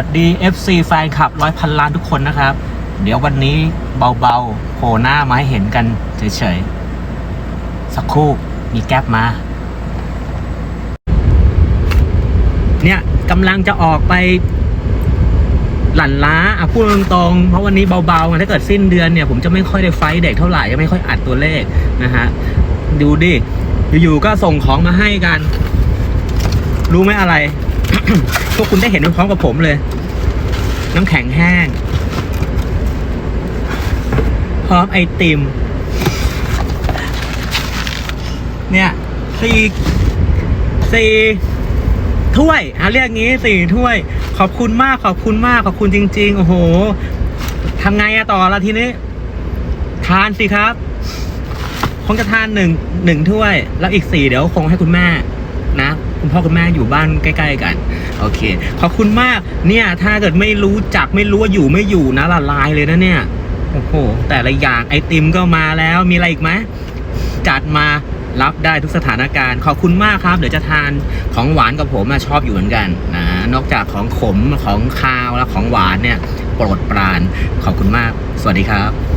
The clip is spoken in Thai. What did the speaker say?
วัสดี FC แฟนคลับร้อยพันล้านทุกคนนะครับ เดี๋ยววันนี้เบาๆโผล่หน้ามาให้เห็นกันเฉยๆ สักครู่มีแก๊ปมา เนี่ยกำลังจะออกไปหลั่นล้าอะพูดตรงๆเพราะวันนี้เบาๆถ้าเกิดสิ้นเดือนเนี่ย ผมจะไม่ค่อยได้ไฟเด็กเท่าไหร่จะไม่ค่อยอัดตัวเลขนะฮะ ดูดิ อยู่ๆก็ส่งของมาให้กัน รู้ไหมอะไร พวกคุณได้เห็นพร้อมกับผมเลย น้ำแข็งแห้ง พร้อมไอติม เนี่ยสี่สี่ถ้วยอะเรียกงี้สี่ถ้วย ขอบคุณมากขอบคุณมากขอบคุณจริง ๆ โอ้โหทำไงอะต่อละทีนี้ ทานสิครับ คงจะทานหนึ่งหนึ่งถ้วย แล้วอีกสี่เดี๋ยวคงให้คุณแม่นะ คุณพ่อคุณแม่อยู่บ้านใกล้ ๆ กัน โอเค ขอบคุณมากเนี่ย ถ้าเกิดไม่รู้จักไม่รู้ว่าอยู่ไม่อยู่นะละลายเลยนะเนี่ยโอ้โหแต่ละอย่างไอติมก็มาแล้วมีอะไรอีกไหมจัดมารับได้ทุกสถานการณ์ขอบคุณมากครับเดี๋ยวจะทานของหวานกับผมชอบอยู่เหมือนกันนะนอกจากของขมของคาวและของหวานเนี่ยโปรดปรานขอบคุณมาก สวัสดีครับ